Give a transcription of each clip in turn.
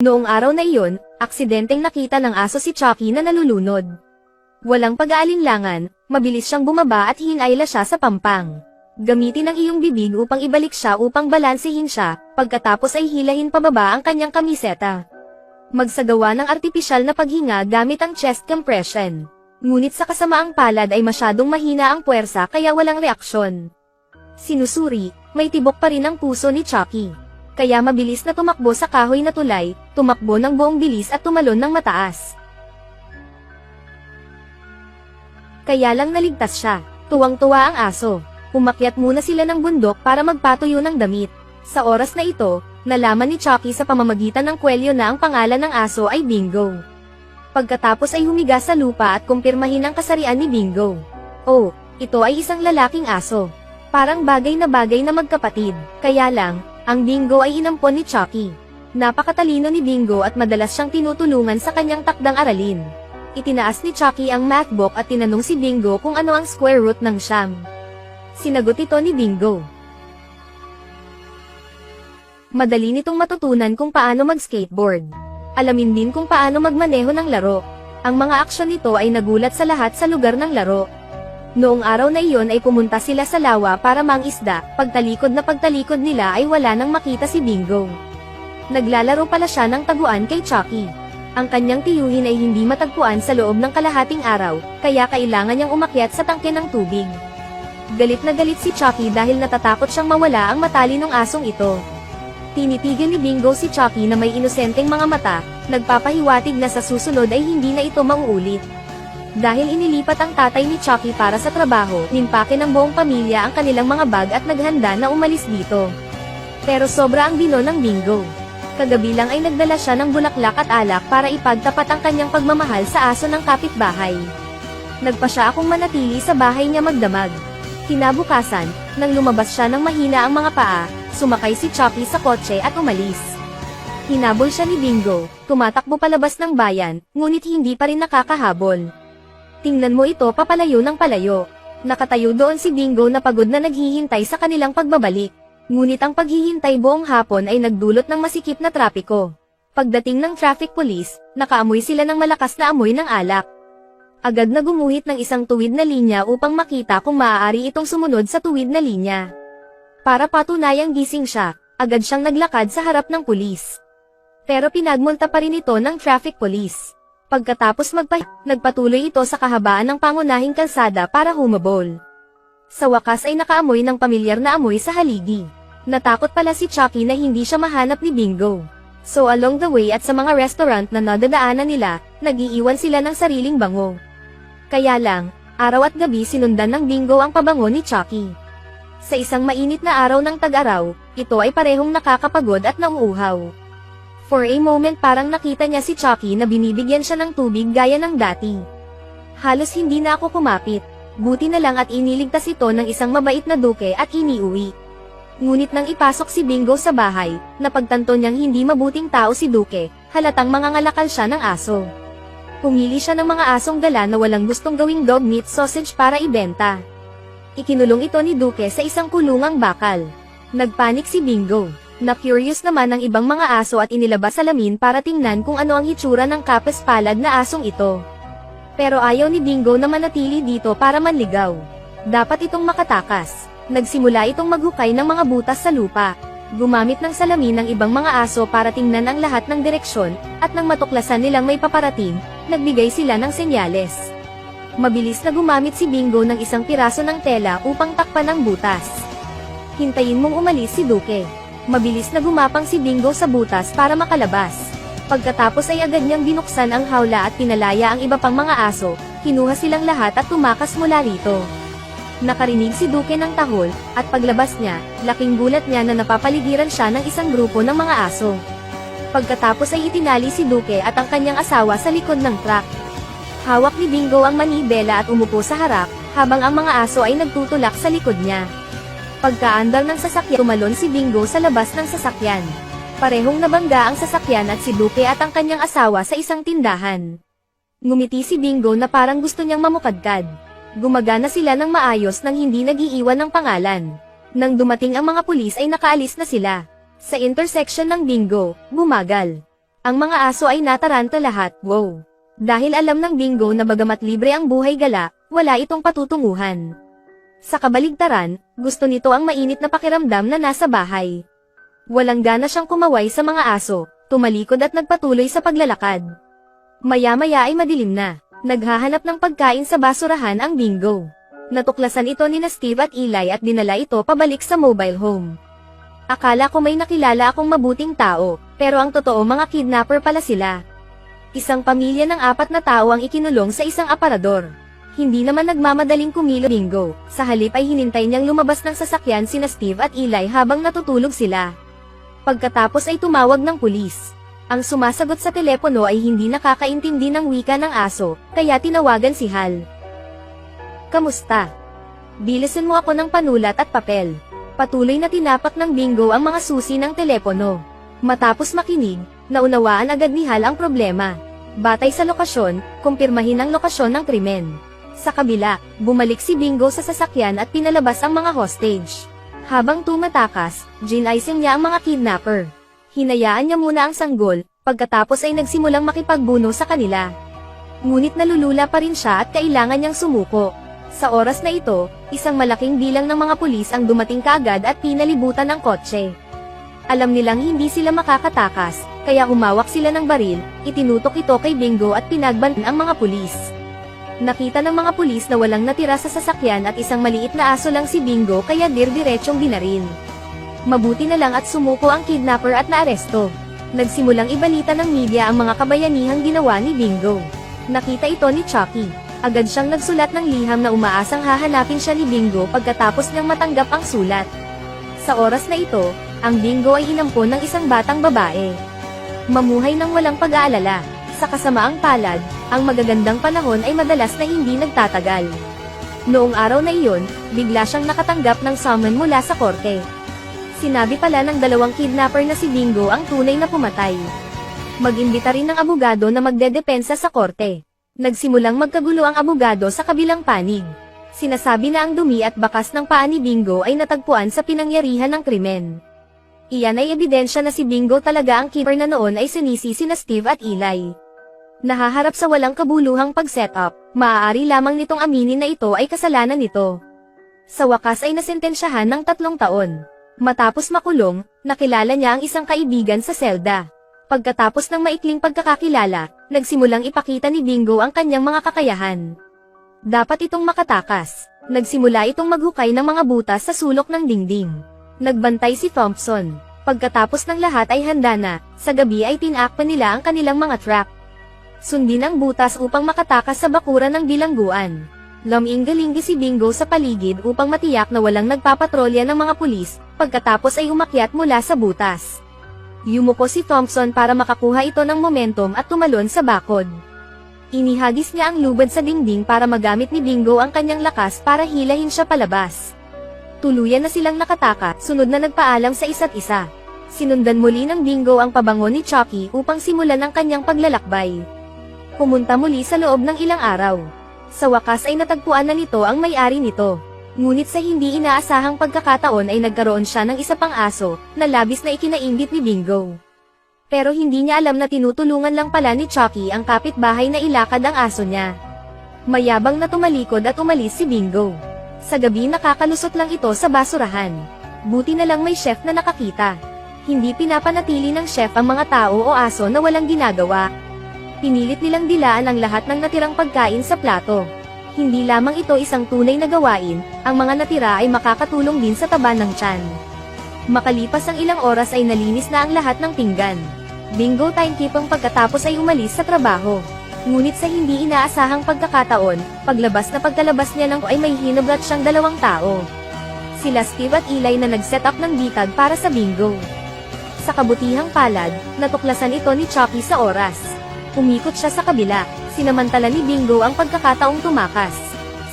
Noong araw na iyon, aksidenteng nakita ng aso si Chucky na nalulunod. Walang pag-aalinlangan, mabilis siyang bumaba at hinayla siya sa pampang. Gamitin ang iyong bibig upang ibalik siya upang balansehin siya, pagkatapos ay hilahin pababa ang kanyang kamiseta. Magsagawa ng artipisyal na paghinga gamit ang chest compression. Ngunit sa kasamaang palad ay masyadong mahina ang puwersa kaya walang reaksyon. Sinusuri, may tibok pa rin ang puso ni Chucky. Kaya mabilis na tumakbo sa kahoy na tulay, tumakbo ng buong bilis at tumalon ng mataas. Kaya lang naligtas siya. Tuwang-tuwa ang aso. Umakyat muna sila ng bundok para magpatuyo ng damit. Sa oras na ito, nalaman ni Chucky sa pamamagitan ng kwelyo na ang pangalan ng aso ay Bingo. Pagkatapos ay humiga sa lupa at kumpirmahin ang kasarian ni Bingo. Oh, ito ay isang lalaking aso. Parang bagay na bagay na magkapatid. Kaya lang, ang Bingo ay inampon ni Chucky. Napakatalino ni Bingo at madalas siyang tinutulungan sa kanyang takdang aralin. Itinaas ni Chucky ang math book at tinanong si Bingo kung ano ang square root ng siyam. Sinagot ito ni Bingo. Madali nitong matutunan kung paano mag-skateboard. Alamin din kung paano magmaneho ng laro. Ang mga aksyon nito ay nagulat sa lahat sa lugar ng laro. Noong araw na iyon ay pumunta sila sa lawa para mangisda, pagtalikod na pagtalikod nila ay wala nang makita si Bingo. Naglalaro pala siya ng taguan kay Chucky. Ang kanyang tiyuhin ay hindi matagpuan sa loob ng kalahating araw, kaya kailangan niyang umakyat sa tangke ng tubig. Galit na galit si Chucky dahil natatakot siyang mawala ang matalinong asong ito. Tinitigil ni Bingo si Chucky na may inosenteng mga mata, nagpapahiwatig na sa susunod ay hindi na ito mauulit. Dahil inilipat ang tatay ni Chucky para sa trabaho, nimpake ng buong pamilya ang kanilang mga bag at naghanda na umalis dito. Pero sobra ang bino ng Bingo. Kagabi lang ay nagdala siya ng bulaklak at alak para ipagtapat ang kanyang pagmamahal sa aso ng kapitbahay. Nagpa siya akong manatili sa bahay niya magdamag. Kinabukasan, nang lumabas siya ng mahina ang mga paa, sumakay si Chucky sa kotse at umalis. Hinabol siya ni Bingo, tumatakbo palabas ng bayan, ngunit hindi pa rin nakakahabol. Tingnan mo ito papalayo ng palayo. Nakatayo doon si Bingo na pagod na naghihintay sa kanilang pagbabalik. Ngunit ang paghihintay buong hapon ay nagdulot ng masikip na trapiko. Pagdating ng traffic police, nakaamoy sila ng malakas na amoy ng alak. Agad na gumuhit ng isang tuwid na linya upang makita kung maaari itong sumunod sa tuwid na linya. Para patunayang gising siya, agad siyang naglakad sa harap ng pulis. Pero pinagmulta pa rin ito ng traffic police. Pagkatapos magpa, nagpatuloy ito sa kahabaan ng pangunahing kalsada para humabol. Sa wakas ay nakaamoy ng pamilyar na amoy sa haligi. Natakot pala si Chucky na hindi siya mahanap ni Bingo. So along the way at sa mga restaurant na nadadaanan nila, nag-iiwan sila ng sariling bango. Kaya lang, araw at gabi sinundan ng Bingo ang pabango ni Chucky. Sa isang mainit na araw ng tag-araw, ito ay parehong nakakapagod at nauuhaw. For a moment parang nakita niya si Chucky na binibigyan siya ng tubig gaya ng dati. Halos hindi na ako kumapit. Buti na lang at iniligtas ito ng isang mabait na duke at iniuwi. Ngunit nang ipasok si Bingo sa bahay, napagtanto niyang hindi mabuting tao si Duke, halatang mangangalakal siya ng aso. Pumili siya ng mga asong gala na walang gustong gawing dog meat sausage para ibenta. Ikinulong ito ni Duke sa isang kulungang bakal. Nagpanik si Bingo. Na-curious naman ang ibang mga aso at inilabas sa lamin para tingnan kung ano ang hitsura ng kapes palad na asong ito. Pero ayaw ni Bingo na manatili dito para manligaw. Dapat itong makatakas. Nagsimula itong maghukay ng mga butas sa lupa. Gumamit ng salamin ng ibang mga aso para tingnan ang lahat ng direksyon, at nang matuklasan nilang may paparating, nagbigay sila ng senyales. Mabilis na gumamit si Bingo ng isang piraso ng tela upang takpan ang butas. Hintayin mong umalis si Duke. Mabilis na gumapang si Bingo sa butas para makalabas. Pagkatapos ay agad niyang binuksan ang hawla at pinalaya ang iba pang mga aso, kinuha silang lahat at tumakas mula rito. Nakarinig si Duke ng tahol, at paglabas niya, laking gulat niya na napapaligiran siya ng isang grupo ng mga aso. Pagkatapos ay itinali si Duke at ang kanyang asawa sa likod ng truck. Hawak ni Bingo ang manibela at umupo sa harap, habang ang mga aso ay nagtutulak sa likod niya. Pagkaandar ng sasakyan, tumalon si Bingo sa labas ng sasakyan. Parehong nabangga ang sasakyan at si Duke at ang kanyang asawa sa isang tindahan. Ngumiti si Bingo na parang gusto niyang mamukadkad. Gumagana sila ng maayos nang hindi nagiiwan ng pangalan. Nang dumating ang mga pulis ay nakaalis na sila. Sa intersection ng Bingo, bumagal. Ang mga aso ay nataranta lahat, wow. Dahil alam ng bingo na bagamat libre ang buhay gala, wala itong patutunguhan. Sa kabaligtaran, gusto nito ang mainit na pakiramdam na nasa bahay. Walang gana siyang kumaway sa mga aso, tumalikod at nagpatuloy sa paglalakad. Maya-maya ay madilim na. Naghahanap ng pagkain sa basurahan ang bingo. Natuklasan ito ni na Steve at Eli at dinala ito pabalik sa mobile home. Akala ko may nakilala akong mabuting tao, pero ang totoo mga kidnapper pala sila. Isang pamilya ng apat na tao ang ikinulong sa isang aparador. Hindi naman nagmamadaling kumilo bingo, sa halip ay hinintay niyang lumabas ng sasakyan sina Steve at Eli habang natutulog sila. Pagkatapos ay tumawag ng pulis. Ang sumasagot sa telepono ay hindi nakakaintindi ng wika ng aso, kaya tinawagan si Hal. Kamusta? Bilisan mo ako ng panulat at papel. Patuloy na tinapak ng bingo ang mga susi ng telepono. Matapos makinig, naunawaan agad ni Hal ang problema. Batay sa lokasyon, kumpirmahin ang lokasyon ng krimen. Sa kabila, bumalik si Bingo sa sasakyan at pinalabas ang mga hostage. Habang tumatakas, ginaysin niya ang mga kidnapper. Hinayaan niya muna ang sanggol, pagkatapos ay nagsimulang makipagbuno sa kanila. Ngunit nalulula pa rin siya at kailangan niyang sumuko. Sa oras na ito, isang malaking bilang ng mga pulis ang dumating kaagad at pinalibutan ng kotse. Alam nilang hindi sila makakatakas, kaya humawak sila ng baril, itinutok ito kay Bingo at pinagban ang mga pulis. Nakita ng mga pulis na walang natira sa sasakyan at isang maliit na aso lang si Bingo kaya dir-diretsyong binaril. Mabuti na lang at sumuko ang kidnapper at naaresto. Nagsimulang ibalita ng media ang mga kabayanihang ginawa ni Bingo. Nakita ito ni Chucky. Agad siyang nagsulat ng liham na umaasang hahanapin siya ni Bingo pagkatapos niyang matanggap ang sulat. Sa oras na ito, ang Bingo ay inampon ng isang batang babae. Mamuhay ng walang pag-aalala. Sa kasamaang palad, ang magagandang panahon ay madalas na hindi nagtatagal. Noong araw na iyon, bigla siyang nakatanggap ng summon mula sa korte. Sinabi pala ng dalawang kidnapper na si Bingo ang tunay na pumatay. Mag-imbita rin ng abogado na magdedepensa sa korte. Nagsimulang magkagulo ang abogado sa kabilang panig. Sinasabi na ang dumi at bakas ng paa ni Bingo ay natagpuan sa pinangyarihan ng krimen. Iyan ay ebidensya na si Bingo talaga ang keeper na noon ay sinisisi na Steve at Eli. Nahaharap sa walang kabuluhang pag-setup, maaari lamang nitong aminin na ito ay kasalanan nito. Sa wakas ay nasentensyahan ng tatlong taon. Matapos makulong, nakilala niya ang isang kaibigan sa selda. Pagkatapos ng maikling pagkakakilala, nagsimulang ipakita ni Bingo ang kanyang mga kakayahan. Dapat itong makatakas. Nagsimula itong maghukay ng mga butas sa sulok ng dingding. Nagbantay si Thompson. Pagkatapos ng lahat ay handa na, sa gabi ay tinakpan nila ang kanilang mga trap. Sundin ang butas upang makatakas sa bakuran ng bilangguan. Laming-galinggi si Bingo sa paligid upang matiyak na walang nagpapatrolya ng mga pulis, pagkatapos ay umakyat mula sa butas. Yumuko si Thompson para makakuha ito ng momentum at tumalon sa bakod. Inihagis niya ang lubad sa dingding para magamit ni Bingo ang kanyang lakas para hilahin siya palabas. Tuluyan na silang nakataka, sunod na nagpaalam sa isa't isa. Sinundan muli ng Bingo ang pabango ni Chucky upang simulan ang kanyang paglalakbay. Pumunta muli sa loob ng ilang araw. Sa wakas ay natagpuan na nito ang may-ari nito. Ngunit sa hindi inaasahang pagkakataon ay nagkaroon siya ng isa pang aso, na labis na ikinainggit ni Bingo. Pero hindi niya alam na tinutulungan lang pala ni Chucky ang kapitbahay na ilakad ang aso niya. Mayabang na tumalikod at umalis si Bingo. Sa gabi nakakalusot lang ito sa basurahan. Buti na lang may chef na nakakita. Hindi pinapanatili ng chef ang mga tao o aso na walang ginagawa. Pinilit nilang dilaan ang lahat ng natirang pagkain sa plato. Hindi lamang ito isang tunay na gawain, ang mga natira ay makakatulong din sa taba ng tiyan. Makalipas ang ilang oras ay nalinis na ang lahat ng pinggan. Bingo timekeeping pagkatapos ay umalis sa trabaho. Ngunit sa hindi inaasahang pagkakataon, paglabas na pagkalabas niya ng ay may hinabrat siyang dalawang tao. Sila Steve at Eli na nag-set up ng bitag para sa bingo. Sa kabutihang palad, natuklasan ito ni Chucky sa oras. Umikot siya sa kabila, sinamantala ni Bingo ang pagkakataong tumakas.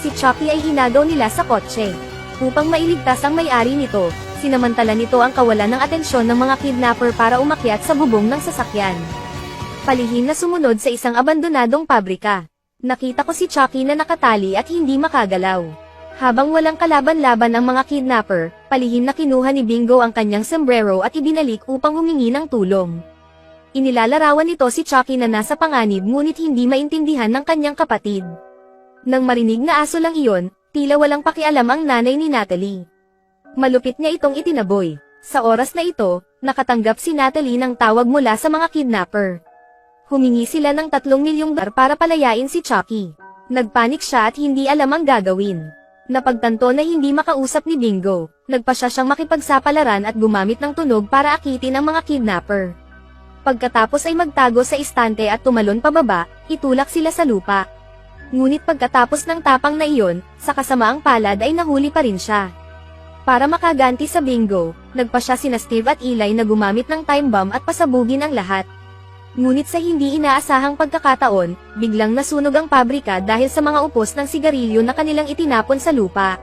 Si Chucky ay hinagaw nila sa kotse. Upang mailigtas ang may-ari nito, sinamantala nito ang kawalan ng atensyon ng mga kidnapper para umakyat sa bubong ng sasakyan. Palihim na sumunod sa isang abandonadong pabrika. Nakita ko si Chucky na nakatali at hindi makagalaw. Habang walang kalaban-laban ang mga kidnapper, palihim na kinuha ni Bingo ang kanyang sombrero at ibinalik upang humingi ng tulong. Inilalarawan nito si Chucky na nasa panganib ngunit hindi maintindihan ng kanyang kapatid. Nang marinig na aso lang iyon, tila walang pakialam ang nanay ni Natalie. Malupit niya itong itinaboy. Sa oras na ito, nakatanggap si Natalie ng tawag mula sa mga kidnapper. Humingi sila ng 3 milyong dolar para palayain si Chucky. Nagpanik siya at hindi alam ang gagawin. Napagtanto na hindi makausap ni Bingo, nagpa siya siyang makipagsapalaran at gumamit ng tunog para akitin ang mga kidnapper. Pagkatapos ay magtago sa istante at tumalon pababa, itulak sila sa lupa. Ngunit pagkatapos ng tapang na iyon, sa kasamaang palad ay nahuli pa rin siya. Para makaganti sa bingo, nagpa siya sina Steve at Eli na gumamit ng time bomb at pasabugin ang lahat. Ngunit sa hindi inaasahang pagkakataon, biglang nasunog ang pabrika dahil sa mga upos ng sigarilyo na kanilang itinapon sa lupa.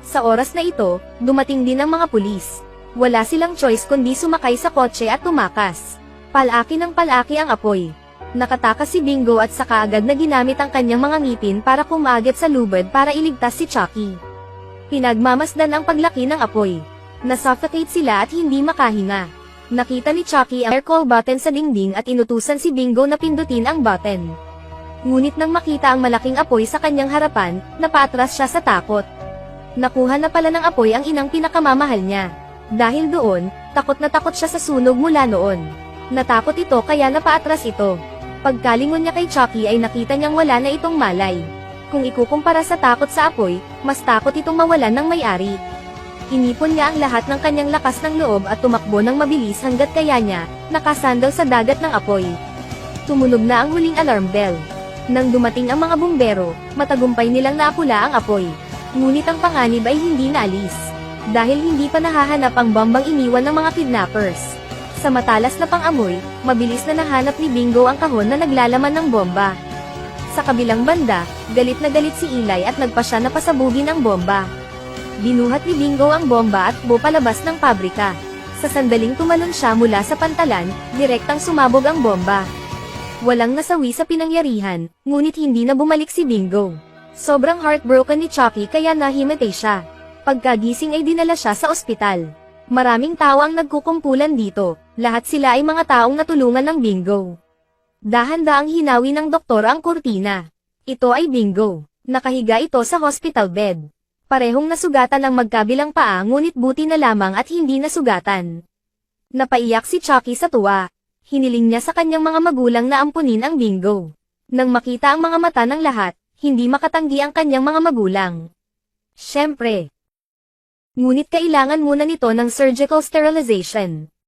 Sa oras na ito, dumating din ang mga pulis. Wala silang choice kundi sumakay sa kotse at tumakas. Palaki ng palaki ang apoy. Nakatakas si Bingo at saka agad na ginamit ang kanyang mga ngipin para kumagit sa lubad para iligtas si Chucky. Pinagmamasdan ang paglaki ng apoy. Nasuffocate sila at hindi makahinga. Nakita ni Chucky ang air call button sa dingding at inutusan si Bingo na pindutin ang button. Ngunit nang makita ang malaking apoy sa kanyang harapan, napaatras siya sa takot. Nakuha na pala ng apoy ang inang pinakamamahal niya. Dahil doon, takot na takot siya sa sunog mula noon. Natakot ito kaya napaatras ito. Pagkalingon niya kay Chucky ay nakita niyang wala na itong malay. Kung ikukumpara sa takot sa apoy, mas takot itong mawalan ng may-ari. Inipon niya ang lahat ng kanyang lakas ng loob at tumakbo ng mabilis hanggat kaya niya, nakasandal sa dagat ng apoy. Tumunog na ang huling alarm bell. Nang dumating ang mga bumbero, matagumpay nilang naapula ang apoy. Ngunit ang panganib ay hindi naalis. Dahil hindi pa nahahanap ang bombang iniwan ng mga kidnappers. Sa matalas na pang-amoy, mabilis na nahanap ni Bingo ang kahon na naglalaman ng bomba. Sa kabilang banda, galit na galit si Eli at nagpa siya na pasabugin ang bomba. Binuhat ni Bingo ang bomba at buo palabas ng pabrika. Sa sandaling tumalon siya mula sa pantalan, direktang sumabog ang bomba. Walang nasawi sa pinangyarihan, ngunit hindi na bumalik si Bingo. Sobrang heartbroken ni Chucky kaya nahimatay siya. Pagkagising ay dinala siya sa ospital. Maraming tao ang nagkukumpulan dito, lahat sila ay mga taong natulungan ng Bingo. Dahan-daang hinawi ng doktor ang kurtina. Ito ay Bingo. Nakahiga ito sa hospital bed. Parehong nasugatan ang magkabilang paa ngunit buti na lamang at hindi nasugatan. Napaiyak si Chucky sa tuwa. Hiniling niya sa kanyang mga magulang na ampunin ang bingo. Nang makita ang mga mata ng lahat, hindi makatanggi ang kanyang mga magulang. Siyempre. Ngunit kailangan muna nito ng surgical sterilization.